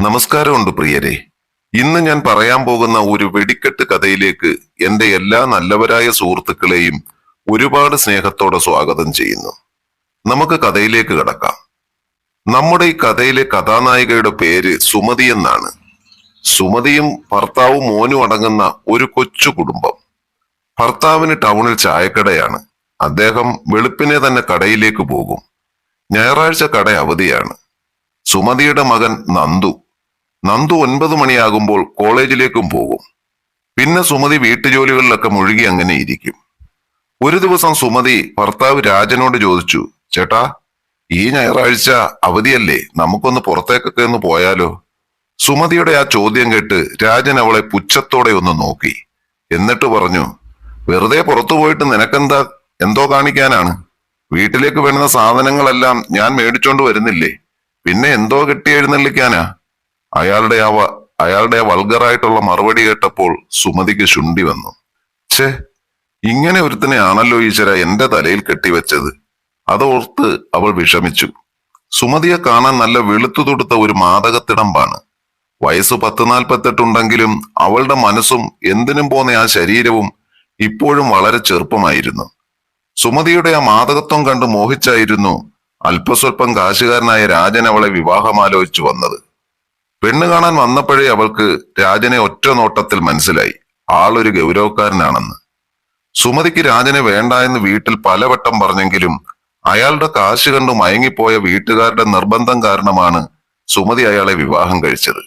നമസ്കാരമുണ്ട് പ്രിയരെ. ഇന്ന് ഞാൻ പറയാൻ പോകുന്ന ഒരു വെടിക്കെട്ട് കഥയിലേക്ക് എന്റെ എല്ലാ നല്ലവരായ സുഹൃത്തുക്കളെയും ഒരുപാട് സ്നേഹത്തോടെ സ്വാഗതം ചെയ്യുന്നു. നമുക്ക് കഥയിലേക്ക് കടക്കാം. നമ്മുടെ ഈ കഥയിലെ കഥാനായികയുടെ പേര് സുമതി എന്നാണ്. സുമതിയും ഭർത്താവും മോനും അടങ്ങുന്ന ഒരു കൊച്ചു കുടുംബം. ഭർത്താവിന് ടൗണിൽ ചായക്കടയാണ്. അദ്ദേഹം വെളുപ്പിനെ തന്നെ കടയിലേക്ക് പോകും. ഞായറാഴ്ച കട അവധിയാണ്. സുമതിയുടെ മകൻ നന്ദു നന്ദു ഒൻപത് മണിയാകുമ്പോൾ കോളേജിലേക്കും പോകും. പിന്നെ സുമതി വീട്ടുജോലികളിലൊക്കെ മുഴുകി അങ്ങനെ ഇരിക്കും. ഒരു ദിവസം സുമതി ഭർത്താവ് രാജനോട് ചോദിച്ചു ചേട്ടാ ഈ ഞായറാഴ്ച അവധിയല്ലേ? നമുക്കൊന്ന് പുറത്തേക്കൊക്കെ ഒന്ന് പോയാലോ? സുമതിയുടെ ആ ചോദ്യം കേട്ട് രാജൻ അവളെ പുച്ഛത്തോടെ ഒന്ന് നോക്കി. എന്നിട്ട് പറഞ്ഞു വെറുതെ പുറത്തു പോയിട്ട് നിനക്കെന്താ? എന്തോ കാണിക്കാനാണ്. വീട്ടിലേക്ക് വേണ്ടുന്ന സാധനങ്ങളെല്ലാം ഞാൻ മേടിച്ചോണ്ട് വരുന്നില്ലേ? പിന്നെ എന്തോ കെട്ടി എഴുന്നള്ളിക്കാനാ? അയാളുടെ ആ അയാളുടെ ആ വൾഗറായിട്ടുള്ള മറുപടി കേട്ടപ്പോൾ സുമതിക്ക് ശുണ്ടി വന്നു. ഛേ ഇങ്ങനെ ഒരുത്തനെ ആണല്ലോ ഈശ്വര എന്റെ തലയിൽ കെട്ടിവെച്ചത്. അതോർത്ത് അവൾ വിഷമിച്ചു. സുമതിയെ കാണാൻ നല്ല വെളുത്തു തൊടുത്ത ഒരു മാതകത്തിടമ്പാണ് വയസ്സ് പത്ത് നാൽപ്പത്തെട്ടുണ്ടെങ്കിലും അവളുടെ മനസ്സും എന്തിനും പോന്ന ആ ശരീരവും ഇപ്പോഴും വളരെ ചെറുപ്പമായിരുന്നു. സുമതിയുടെ ആ മാതകത്വം കണ്ട് മോഹിച്ചായിരുന്നു അല്പസ്വല്പം കാശുകാരനായ രാജൻ അവളെ വിവാഹമാലോചിച്ചു വന്നത്. പെണ്ണ് കാണാൻ വന്നപ്പോഴേ അവൾക്ക് രാജനെ ഒറ്റ നോട്ടത്തിൽ മനസ്സിലായി. ആളൊരു ഗൗരവക്കാരനാണെന്ന്. സുമതിക്ക് രാജനെ വേണ്ട എന്ന് വീട്ടിൽ പലവട്ടം പറഞ്ഞെങ്കിലും അയാളുടെ കാശ് കണ്ടു മയങ്ങിപ്പോയ വീട്ടുകാരുടെ നിർബന്ധം കാരണമാണ് സുമതി അയാളെ വിവാഹം കഴിച്ചത്.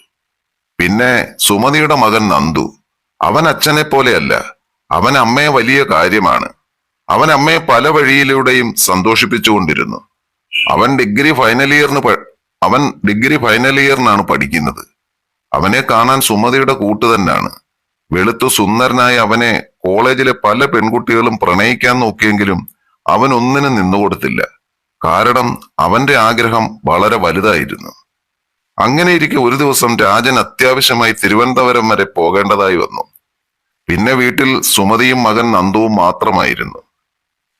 പിന്നെ സുമതിയുടെ മകൻ നന്ദു. അവൻ അച്ഛനെ പോലെയല്ല. അവൻ അമ്മയെ വലിയ കാര്യമാണ്. അവൻ അമ്മയെ പല വഴിയിലൂടെയും സന്തോഷിപ്പിച്ചുകൊണ്ടിരുന്നു. അവൻ ഡിഗ്രി ഫൈനൽ ഇയറിന് അവൻ ഡിഗ്രി ഫൈനൽ ഇയറിനാണ് പഠിക്കുന്നത്. അവനെ കാണാൻ സുമതിയുടെ കൂട്ട് തന്നെയാണ്. വെളുത്തു സുന്ദരനായ അവനെ കോളേജിലെ പല പെൺകുട്ടികളും പ്രണയിക്കാൻ നോക്കിയെങ്കിലും അവൻ ഒന്നിനും നിന്നുകൊടുത്തില്ല കാരണം അവന്റെ ആഗ്രഹം വളരെ വലുതായിരുന്നു. അങ്ങനെയിരിക്കെ ഒരു ദിവസം രാജൻ അത്യാവശ്യമായി തിരുവനന്തപുരം വരെ പോകേണ്ടതായി വന്നു. പിന്നെ വീട്ടിൽ സുമതിയും മകൻ നന്ദുവും മാത്രമായിരുന്നു.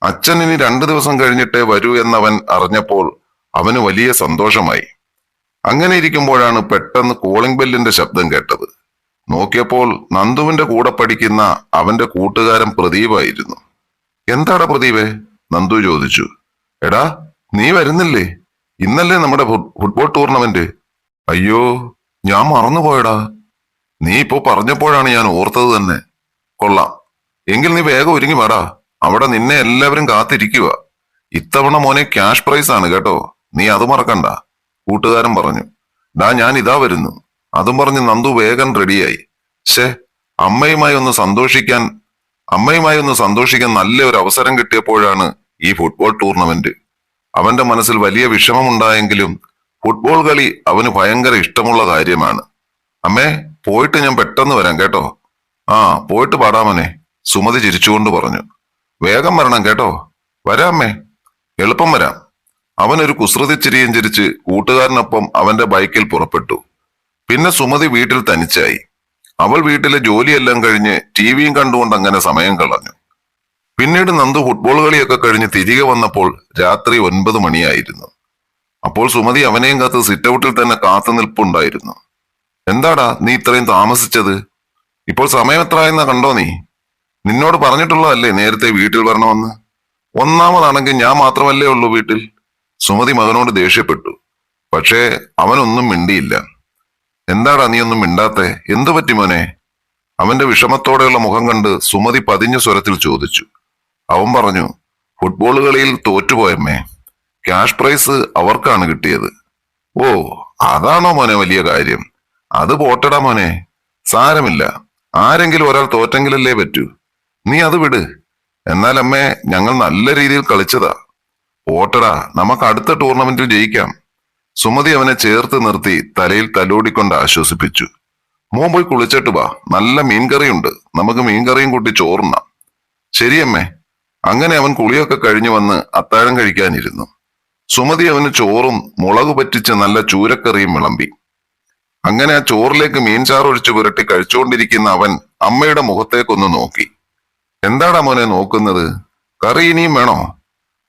അച്ഛൻ ഇനി രണ്ടു ദിവസം കഴിഞ്ഞിട്ടേ വരൂ എന്നവൻ അറിഞ്ഞപ്പോൾ അവന് വലിയ സന്തോഷമായി. അങ്ങനെ ഇരിക്കുമ്പോഴാണ് പെട്ടെന്ന് കോളിംഗ് ബെല്ലിന്റെ ശബ്ദം കേട്ടത്. നോക്കിയപ്പോൾ നന്ദുവിന്റെ കൂടെ പഠിക്കുന്ന അവന്റെ കൂട്ടുകാരൻ പ്രദീപായിരുന്നു. എന്താടാ പ്രദീപേ? നന്ദു ചോദിച്ചു. എടാ നീ വരുന്നില്ലേ? ഇന്നല്ലേ നമ്മുടെ ഫുട്ബോൾ ടൂർണമെന്റ് അയ്യോ ഞാൻ മറന്നുപോയടാ. നീ ഇപ്പോ പറഞ്ഞപ്പോഴാണ് ഞാൻ ഓർത്തത് തന്നെ. കൊള്ളാം. എങ്കിൽ നീ വേഗം ഒരുങ്ങി വാടാ. അവിടെ നിന്നെ എല്ലാവരും കാത്തിരിക്കുക ഇത്തവണ മോനെ ക്യാഷ് പ്രൈസ് ആണ് കേട്ടോ. നീ അത് മറക്കണ്ട. കൂട്ടുകാരൻ പറഞ്ഞു ഡാ ഞാൻ ഇതാ വരുന്നു. അതും പറഞ്ഞ് നന്ദു വേഗം റെഡിയായി. ശേ അമ്മയുമായി ഒന്ന് സന്തോഷിക്കാൻ അമ്മയുമായി ഒന്ന് സന്തോഷിക്കാൻ നല്ല ഒരു അവസരം കിട്ടിയപ്പോഴാണ് ഈ ഫുട്ബോൾ ടൂർണമെന്റ് അവന്റെ മനസ്സിൽ വലിയ വിഷമമുണ്ടായെങ്കിലും ഫുട്ബോൾ കളി അവന് ഭയങ്കര ഇഷ്ടമുള്ള കാര്യമാണ്. അമ്മേ പോയിട്ട് ഞാൻ പെട്ടെന്ന് വരാം കേട്ടോ. ആ പോയിട്ട് പാടാമനെ സുമതി ചിരിച്ചുകൊണ്ട് പറഞ്ഞു. വേഗം വരണം കേട്ടോ. വരാമേ എളുപ്പം വരാം. അവനൊരു കുസൃതി ചിരിയും ചിരിച്ച് കൂട്ടുകാരനൊപ്പം അവന്റെ ബൈക്കിൽ പുറപ്പെട്ടു. പിന്നെ സുമതി വീട്ടിൽ തനിച്ചായി. അവൾ വീട്ടിലെ ജോലിയെല്ലാം കഴിഞ്ഞ് ടി വിയും കണ്ടുകൊണ്ട് അങ്ങനെ സമയം കളഞ്ഞു. പിന്നീട് നന്ദു ഫുട്ബോൾ കളിയൊക്കെ കഴിഞ്ഞ് തിരികെ വന്നപ്പോൾ രാത്രി ഒൻപത് മണിയായിരുന്നു. അപ്പോൾ സുമതി അവനെയും കാത്ത് സിറ്റൗട്ടിൽ തന്നെ കാത്തു നിൽപ്പുണ്ടായിരുന്നു. എന്താടാ നീ ഇത്രയും താമസിച്ചത്? ഇപ്പോൾ സമയം എത്രയെന്നാ കണ്ടോ നീ? നിന്നോട് പറഞ്ഞിട്ടുള്ളതല്ലേ നേരത്തെ വീട്ടിൽ വരണമെന്ന്? ഒന്നാമതാണെങ്കിൽ ഞാൻ മാത്രമല്ലേ ഉള്ളൂ വീട്ടിൽ? സുമതി മകനോട് ദേഷ്യപ്പെട്ടു. പക്ഷേ അവനൊന്നും മിണ്ടിയില്ല. എന്താടാ നീ ഒന്നും മിണ്ടാത്തെ? എന്തു പറ്റി മോനെ? അവന്റെ വിഷമത്തോടെയുള്ള മുഖം കണ്ട് സുമതി പതിഞ്ഞ സ്വരത്തിൽ ചോദിച്ചു. അവൻ പറഞ്ഞു ഫുട്ബോൾ കളിയിൽ തോറ്റുപോയമ്മേ. ക്യാഷ് പ്രൈസ് അവർക്കാണ് കിട്ടിയത്. ഓ അതാണോ മോനെ വലിയ കാര്യം? അത് പോട്ടടാ മോനെ. സാരമില്ല. ആരെങ്കിലും ഒരാൾ തോറ്റെങ്കിലല്ലേ പറ്റൂ. നീ അത് വിട്. എന്നാൽ അമ്മേ ഞങ്ങൾ നല്ല രീതിയിൽ കളിച്ചതാ. പോട്ടടാ നമുക്ക് അടുത്ത ടൂർണമെന്റിൽ ജയിക്കാം. സുമതി അവനെ ചേർത്ത് നിർത്തി തലയിൽ തലോടിക്കൊണ്ട് ആശ്വസിപ്പിച്ചു. മോൻ പോയി കുളിച്ചിട്ട് വാ നല്ല മീൻകറിയുണ്ട്. നമുക്ക് മീൻകറിയും കൂട്ടി ചോറുണ്ണാം. ശരിയമ്മേ അങ്ങനെ അവൻ കുളിയൊക്കെ കഴിഞ്ഞു വന്ന് അത്താഴം കഴിക്കാനിരുന്നു. സുമതി അവന് ചോറും മുളക് പറ്റിച്ച് നല്ല ചൂരക്കറിയും വിളമ്പി. അങ്ങനെ ആ ചോറിലേക്ക് മീൻചാറൊഴിച്ച് പുരട്ടി കഴിച്ചുകൊണ്ടിരിക്കുന്ന അവൻ അമ്മയുടെ മുഖത്തേക്കൊന്ന് നോക്കി. എന്താടാ മോനെ നോക്കുന്നത്? കറി ഇനിയും വേണോ?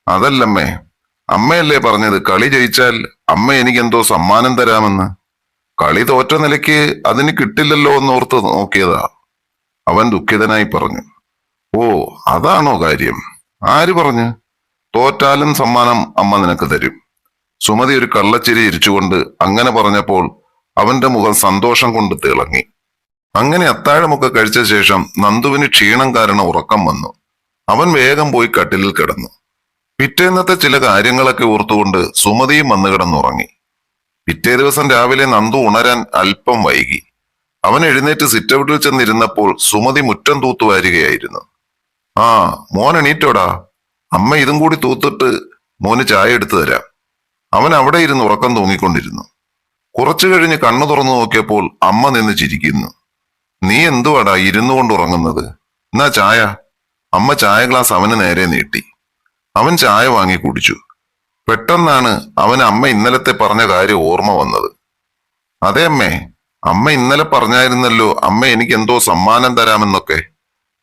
അതല്ലമ്മേ അമ്മയല്ലേ പറഞ്ഞത്? കളി ജയിച്ചാൽ അമ്മ എനിക്കെന്തോ സമ്മാനം തരാമെന്ന്. കളി തോറ്റ നിലയ്ക്ക് അതിന് കിട്ടില്ലല്ലോ എന്നോർത്ത് നോക്കിയതാ. അവൻ ദുഃഖിതനായി പറഞ്ഞു. ഓ അതാണോ കാര്യം? ആര് പറഞ്ഞു? തോറ്റാലും സമ്മാനം അമ്മ നിനക്ക് തരും. സുമതി ഒരു കള്ളച്ചിരി ചിരിച്ചുകൊണ്ട് അങ്ങനെ പറഞ്ഞപ്പോൾ അവന്റെ മുഖം സന്തോഷം കൊണ്ട് തിളങ്ങി. അങ്ങനെ അത്താഴമൊക്കെ കഴിച്ച ശേഷം നന്ദുവിന് ക്ഷീണം കാരണം ഉറക്കം വന്നു. അവൻ വേഗം പോയി കട്ടിലിൽ കിടന്നു. പിറ്റേന്നത്തെ ചില കാര്യങ്ങളൊക്കെ ഓർത്തുകൊണ്ട് സുമതിയും വന്നു കിടന്നുറങ്ങി. പിറ്റേ ദിവസം രാവിലെ നന്ദു ഉണരാൻ അല്പം വൈകി. അവൻ എഴുന്നേറ്റ് സിറ്റൗട്ടിൽ ചെന്നിരുന്നപ്പോൾ സുമതി മുറ്റം തൂത്തുവാരുകയായിരുന്നു ആ മോൻ എണീറ്റോടാ. അമ്മ ഇതും കൂടി തൂത്തിട്ട് മോന് ചായ എടുത്തു തരാം. അവൻ അവിടെ ഇരുന്ന് ഉറക്കം തൂങ്ങിക്കൊണ്ടിരുന്നു. കുറച്ചു കഴിഞ്ഞ് കണ്ണു തുറന്നു നോക്കിയപ്പോൾ അമ്മ നിന്ന് ചിരിക്കുന്നു. നീ എന്തുവാടാ ഇരുന്നു കൊണ്ട് ഉറങ്ങുന്നത്? എന്നാ ചായ. അമ്മ ചായ ഗ്ലാസ് അവന് നേരെ നീട്ടി. അവൻ ചായ വാങ്ങി കുടിച്ചു. പെട്ടെന്നാണ് അവൻ അമ്മ ഇന്നലത്തെ പറഞ്ഞ കാര്യം ഓർമ്മ വന്നത്. അതെ അമ്മേ അമ്മ ഇന്നലെ പറഞ്ഞായിരുന്നല്ലോ അമ്മ എനിക്ക് എന്തോ സമ്മാനം തരാമെന്നൊക്കെ.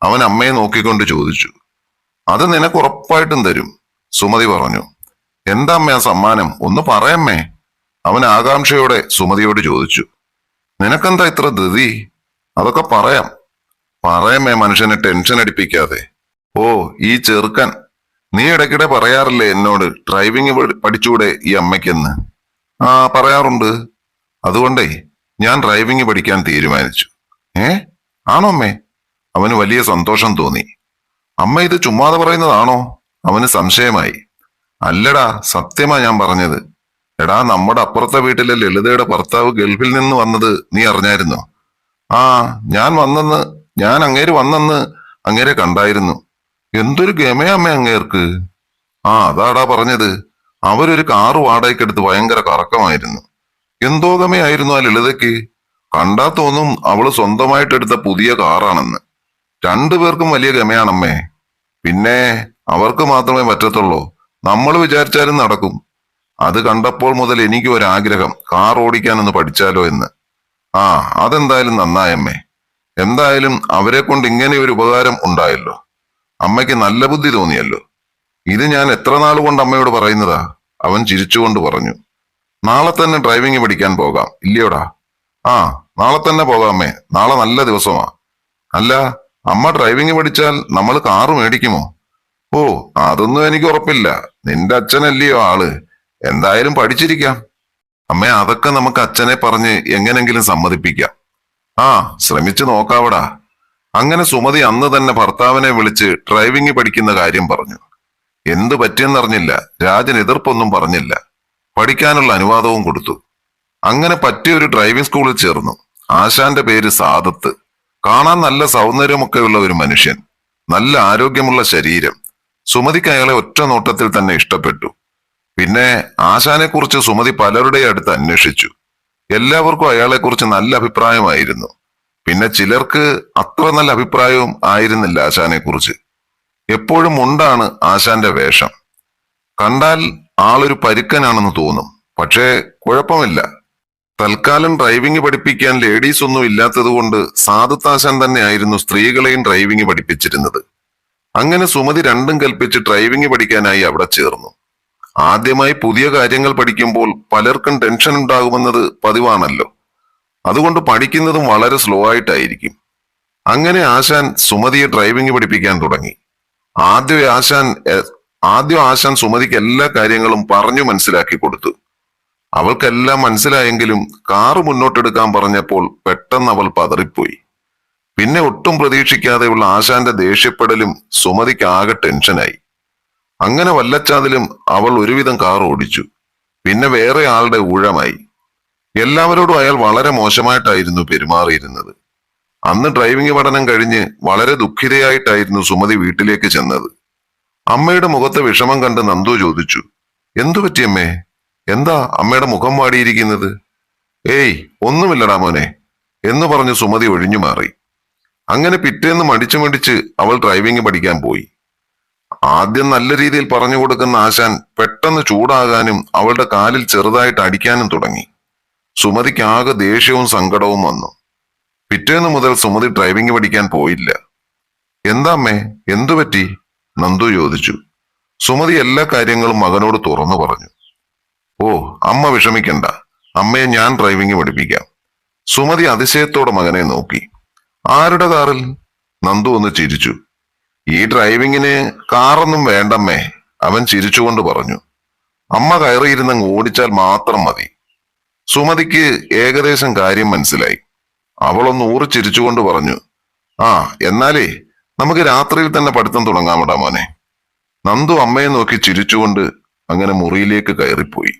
അവൻ അമ്മയെ നോക്കിക്കൊണ്ട് ചോദിച്ചു. അത് നിനക്ക് ഉറപ്പായിട്ടും തരും സുമതി പറഞ്ഞു. എന്താ അമ്മ ആ സമ്മാനം? ഒന്ന് പറയമ്മേ. അവൻ ആകാംക്ഷയോടെ സുമതിയോട് ചോദിച്ചു. നിനക്കെന്താ ഇത്ര ധൃതി? അതൊക്കെ പറയാം. പറയമ്മേ മനുഷ്യനെ ടെൻഷൻ അടിപ്പിക്കാതെ. ഓ ഈ ചെറുക്കൻ നീ ഇടയ്ക്കിടെ പറയാറില്ലേ എന്നോട്? ഡ്രൈവിംഗ് പഠിച്ചൂടെ ഈ അമ്മയ്ക്കെന്ന്? ആ പറയാറുണ്ട്. അതുകൊണ്ടേ ഞാൻ ഡ്രൈവിംഗ് പഠിക്കാൻ തീരുമാനിച്ചു. ഏ? ആണോ അമ്മേ? അവന് വലിയ സന്തോഷം തോന്നി. അമ്മ ഇത് ചുമ്മാതെ പറയുന്നതാണോ? അവന് സംശയമായി. അല്ലടാ സത്യമാ ഞാൻ പറഞ്ഞത്. എടാ നമ്മുടെ അപ്പുറത്തെ വീട്ടിലെ ലളിതയുടെ ഭർത്താവ് ഗൾഫിൽ നിന്ന് വന്നത് നീ അറിഞ്ഞായിരുന്നോ? ആ ഞാൻ വന്നെന്ന് ഞാൻ അങ്ങേര് വന്നെന്ന് അങ്ങേരെ കണ്ടായിരുന്നു. എന്തൊരു ഗമയമ്മ അങ്ങേർക്ക്? ആ അതാടാ പറഞ്ഞത്. അവരൊരു കാറ് വാടകയ്ക്കെടുത്ത് ഭയങ്കര കറക്കമായിരുന്നു. എന്തോ ഗമയായിരുന്നു ആ ലളിതയ്ക്ക്. കണ്ടാ തോന്നും അവൾ സ്വന്തമായിട്ട് എടുത്ത പുതിയ കാറാണെന്ന്. രണ്ടുപേർക്കും വലിയ ഗമയാണമ്മേ. പിന്നെ അവർക്ക് മാത്രമേ പറ്റത്തുള്ളൂ. നമ്മൾ വിചാരിച്ചാലും നടക്കും. അത് കണ്ടപ്പോൾ മുതൽ എനിക്ക് ഒരാഗ്രഹം കാർ ഓടിക്കാനൊന്ന് പഠിച്ചാലോ എന്ന്. ആ അതെന്തായാലും നന്നായമ്മേ എന്തായാലും അവരെ കൊണ്ട് ഇങ്ങനെ ഒരു ഉപകാരം ഉണ്ടായല്ലോ. അമ്മയ്ക്ക് നല്ല ബുദ്ധി തോന്നിയല്ലോ. ഇത് ഞാൻ എത്ര നാൾ കൊണ്ട് അമ്മയോട് പറയുന്നതാ? അവൻ ചിരിച്ചുകൊണ്ട് പറഞ്ഞു. നാളെ തന്നെ ഡ്രൈവിംഗ് പഠിക്കാൻ പോകാം. ഇല്ലയോടാ? ആ നാളെ തന്നെ പോകാമേ നാളെ നല്ല ദിവസമാ. അല്ല അമ്മ ഡ്രൈവിംഗ് പഠിച്ചാൽ നമ്മൾ കാറ് മേടിക്കുമോ? ഓ അതൊന്നും എനിക്ക് ഉറപ്പില്ല. നിന്റെ അച്ഛനല്ലയോ ആൾ? എന്തായാലും പഠിച്ചിരിക്കാം. അമ്മ അതൊക്കെ നമുക്ക് അച്ഛനെ പറഞ്ഞ് എങ്ങനെങ്കിലും സമ്മതിപ്പിക്കാം. ആ ശ്രമിച്ചു നോക്കാവടാ. അങ്ങനെ സുമതി അന്ന് തന്നെ ഭർത്താവിനെ വിളിച്ച് ഡ്രൈവിംഗ് പഠിക്കുന്ന കാര്യം പറഞ്ഞു. എന്തു പറ്റിയെന്നറിഞ്ഞില്ല. രാജൻ എതിർപ്പൊന്നും പറഞ്ഞില്ല. പഠിക്കാനുള്ള അനുവാദവും കൊടുത്തു. അങ്ങനെ പറ്റിയ ഒരു ഡ്രൈവിംഗ് സ്കൂളിൽ ചേർന്നു. ആശാന്റെ പേര് സാദത്ത്. കാണാൻ നല്ല സൗന്ദര്യമൊക്കെയുള്ള ഒരു മനുഷ്യൻ. നല്ല ആരോഗ്യമുള്ള ശരീരം. സുമതിക്ക് അയാളെ ഒറ്റ നോട്ടത്തിൽ തന്നെ ഇഷ്ടപ്പെട്ടു. പിന്നെ ആശാനെ കുറിച്ച് സുമതി പലരുടെയും അടുത്ത് അന്വേഷിച്ചു. എല്ലാവർക്കും അയാളെക്കുറിച്ച് നല്ല അഭിപ്രായമായിരുന്നു. പിന്നെ ചിലർക്ക് അത്ര നല്ല അഭിപ്രായവും ആയിരുന്നില്ല ആശാനെ കുറിച്ച്. എപ്പോഴും ഉണ്ടാണ് ആശാന്റെ വേഷം. കണ്ടാൽ ആളൊരു പരുക്കനാണെന്ന് തോന്നും. പക്ഷേ കുഴപ്പമില്ല. തൽക്കാലം ഡ്രൈവിംഗ് പഠിപ്പിക്കാൻ ലേഡീസ് ഒന്നും ഇല്ലാത്തതുകൊണ്ട് സാധുത്താശാൻ തന്നെയായിരുന്നു സ്ത്രീകളെയും ഡ്രൈവിംഗ് പഠിപ്പിച്ചിരുന്നത്. അങ്ങനെ സുമതി രണ്ടും കൽപ്പിച്ച് ഡ്രൈവിംഗ് പഠിക്കാനായി അവിടെ ചേർന്നു. ആദ്യമായി പുതിയ കാര്യങ്ങൾ പഠിക്കുമ്പോൾ പലർക്കും ടെൻഷൻ ഉണ്ടാകുമെന്നത് പതിവാണല്ലോ. അതുകൊണ്ട് പഠിക്കുന്നതും വളരെ സ്ലോ ആയിട്ടായിരിക്കും. അങ്ങനെ ആശാൻ സുമതിയെ ഡ്രൈവിംഗ് പഠിപ്പിക്കാൻ തുടങ്ങി. ആദ്യം ആശാൻ ആദ്യം ആശാൻ സുമതിക്ക് എല്ലാ കാര്യങ്ങളും പറഞ്ഞു മനസ്സിലാക്കി കൊടുത്തു. അവൾക്കെല്ലാം മനസ്സിലായെങ്കിലും കാറ് മുന്നോട്ടെടുക്കാൻ പറഞ്ഞപ്പോൾ പെട്ടെന്ന് അവൾ പതറിപ്പോയി. പിന്നെ ഒട്ടും പ്രതീക്ഷിക്കാതെയുള്ള ആശാന്റെ ദേഷ്യപ്പെടലും സുമതിക്ക് ആകെ ടെൻഷനായി. അങ്ങനെ വല്ലച്ചാതിലും അവൾ ഒരുവിധം കാർ ഓടിച്ചു. പിന്നെ വേറെ ആളുടെ ഊഴമായി. എല്ലാവരോടും അയാൾ വളരെ മോശമായിട്ടായിരുന്നു പെരുമാറിയിരുന്നത്. അന്ന് ഡ്രൈവിംഗ് പഠനം കഴിഞ്ഞ് വളരെ ദുഃഖിതയായിട്ടായിരുന്നു സുമതി വീട്ടിലേക്ക് ചെന്നത്. അമ്മയുടെ മുഖത്തെ വിഷമം കണ്ട് നന്ദു ചോദിച്ചു എന്തു പറ്റിയമ്മേ എന്താ അമ്മയുടെ മുഖം വാടിയിരിക്കുന്നത്? ഏയ് ഒന്നുമില്ലടാ മോനെ എന്ന് പറഞ്ഞ് സുമതി ഒഴിഞ്ഞു മാറി. അങ്ങനെ പിറ്റേന്ന് മടിച്ചു മടിച്ച് അവൾ ഡ്രൈവിംഗ് പഠിക്കാൻ പോയി. ആദ്യം നല്ല രീതിയിൽ പറഞ്ഞു കൊടുക്കുന്ന ആശാൻ പെട്ടെന്ന് ചൂടാകാനും അവളുടെ കാലിൽ ചെറുതായിട്ട് അടിക്കാനും തുടങ്ങി. സുമതിക്ക് ആകെ ദേഷ്യവും സങ്കടവും വന്നു. പിറ്റേന്ന് മുതൽ സുമതി ഡ്രൈവിംഗ് പഠിക്കാൻ പോയില്ല. എന്താമ്മേ എന്തു പറ്റി? നന്ദു ചോദിച്ചു. സുമതി എല്ലാ കാര്യങ്ങളും മകനോട് തുറന്നു പറഞ്ഞു. ഓ അമ്മ വിഷമിക്കണ്ട. അമ്മയെ ഞാൻ ഡ്രൈവിംഗ് പഠിപ്പിക്കാം. സുമതി അതിശയത്തോടെ മകനെ നോക്കി. ആരുടെ കാറിൽ? നന്ദു ഒന്ന് ചിരിച്ചു. ഈ ഡ്രൈവിങ്ങിന് കാറൊന്നും വേണ്ടമ്മേ അവൻ ചിരിച്ചുകൊണ്ട് പറഞ്ഞു. അമ്മ കയറിയിരുന്നങ്ങ് ഓടിച്ചാൽ മാത്രം മതി. സുമതിക്ക് ഏകദേശം കാര്യം മനസ്സിലായി. അവളൊന്ന് ഊറി ചിരിച്ചുകൊണ്ട് പറഞ്ഞു ആ എന്നാലേ നമുക്ക് രാത്രിയിൽ തന്നെ പഠിത്തം തുടങ്ങാമടാ മോനെ. നന്ദു അമ്മയെ നോക്കി ചിരിച്ചുകൊണ്ട് അങ്ങനെ മുറിയിലേക്ക് കയറിപ്പോയി.